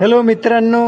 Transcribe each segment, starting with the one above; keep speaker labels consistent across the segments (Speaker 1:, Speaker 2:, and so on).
Speaker 1: Hello मित्रांनो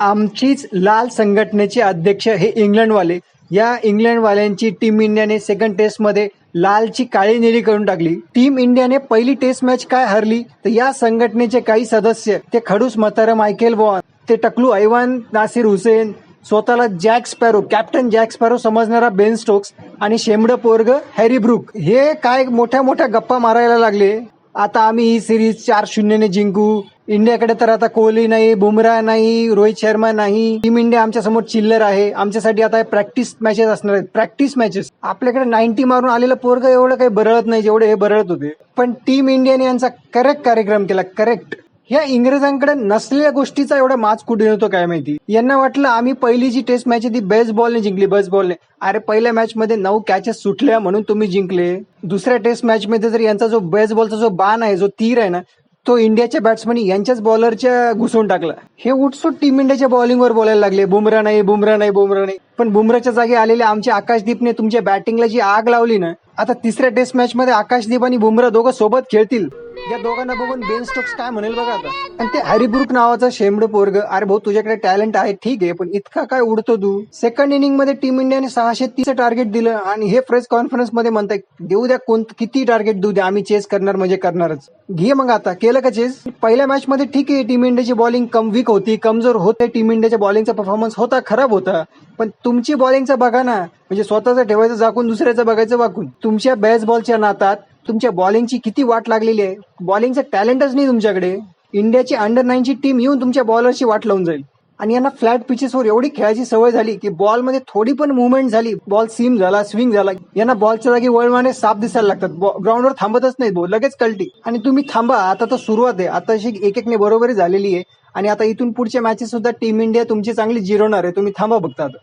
Speaker 1: आमचीच लाल संघटनेचे अध्यक्ष हे इंग्लंडवाले. या इंग्लंडवाल्यांची टीम इंडियाने सेकंड टेस्टमध्ये लालची काळी निळी करून टाकली. टीम इंडियाने पहिली टेस्ट मॅच काय हरली? तर या संघटनेचे काही सदस्य ते खडूस मतारा मायकेल वॉन ते टकलू ऐवान नासिर हुसेन स्वतःला Jack Sparrow captain Jack Sparrow समजणारा Ben Stokes आणि शेमड पोरग हॅरी ब्रुक. हे काय मोठ्या मोठ्या गप्पा मारायला लागले? आता आम्ही ही सिरीज चार शून्यने जिंकू. इंडियाकडे तर आता कोहली नाही बुमराह नाही रोहित शर्मा नाही. टीम इंडिया आमच्यासमोर चिल्लर आहे. आमच्यासाठी आता प्रॅक्टिस मॅचेस असणार आहेत. प्रॅक्टिस मॅचेस आपल्याकडे नाईन्टी मारून आलेलं पोरग एवढं काही बरळत नाही जेवढे हे बरळत होते. पण टीम इंडियाने यांचा करेक्ट कार्यक्रम केला. करेक्ट ह्या इंग्रजांकडे नसलेल्या गोष्टीचा एवढा माच कुठे होतो काय माहिती? यांना वाटलं आम्ही पहिली जी टेस्ट मॅच आहे ती बेस्ट बॉलने जिंकली बेस्ट बॉलने अरे पहिल्या मॅच मध्ये नऊ कॅचेस सुटल्या म्हणून तुम्ही जिंकले. दुसऱ्या टेस्ट मॅच मध्ये जर यांचा जो बेस्ट बॉलचा जो बाण आहे जो तीर आहे ना तो इंडियाच्या बॅट्समन यांच्याच बॉलरच्या घुसवून टाकला. हे उठसूट टीम इंडियाच्या बॉलिंगवर बोलायला लागले. बुमरा नाही बुमरा नाही बुमरा नाही. पण बुमराच्या जागी आलेले आमच्या आकाशदीपने तुमच्या बॅटिंगला जी आग लावली ना आता तिसऱ्या टेस्ट मॅच मध्ये आकाशदीप आणि बुमरा दोघं सोबत खेळतील. या दोघांना बघून बेन स्टोक्स काय म्हणेल बघा आता. आणि ते हॅरीब्रुक नावाचा शेमड पोरग अरे भाऊ तुझ्याकडे टॅलेंट आहे ठीक आहे पण इतका काय उडतो तू? सेकंड इनिंगमध्ये टीम इंडियाने सहाशे तीस टार्गेट दिलं आणि हे प्रेस कॉन्फरन्समध्ये म्हणताय देऊ द्या कोण किती टार्गेट देऊ द्या आम्ही चेस करणार म्हणजे करणारच. घे मग आता केलं का चेस पहिल्या मॅच मध्ये ठीक आहे टीम इंडियाची बॉलिंग कम वीक होती कमजोर होते टीम इंडियाच्या बॉलिंगचा परफॉर्मन्स होता खराब होता पण तुमची बॉलिंगचा बघा ना म्हणजे स्वतःचं ठेवायचं झाकून दुसऱ्याचं बघायचं वाकून. तुमच्या बॅस बॉलच्या नातात तुमच्या बॉलिंगची किती वाट लागलेली आहे? बॉलिंगचं टॅलेंटच नाही तुमच्याकडे. इंडियाची अंडर नाईनची टीम येऊन तुमच्या बॉलरची वाट लावून जाईल. आणि यांना फ्लॅट पिचेसवर एवढी खेळायची सवय झाली की बॉलमध्ये थोडी पण मुवमेंट झाली बॉल सीम झाला स्विंग झाला यांना बॉलच्या जागी वळवाने साफ दिसायला लागतात. ग्राउंडवर थांबतच नाही बो लगेच कल्टी. आणि तुम्ही थांबा आता तर सुरुवात आहे. आता अशी एक एकने बरोबरी झालेली आहे. आणि आता इथून पुढच्या मॅचेस सुद्धा टीम इंडिया तुमची चांगली जिरवणार आहे. तुम्ही थांबा बघता आता.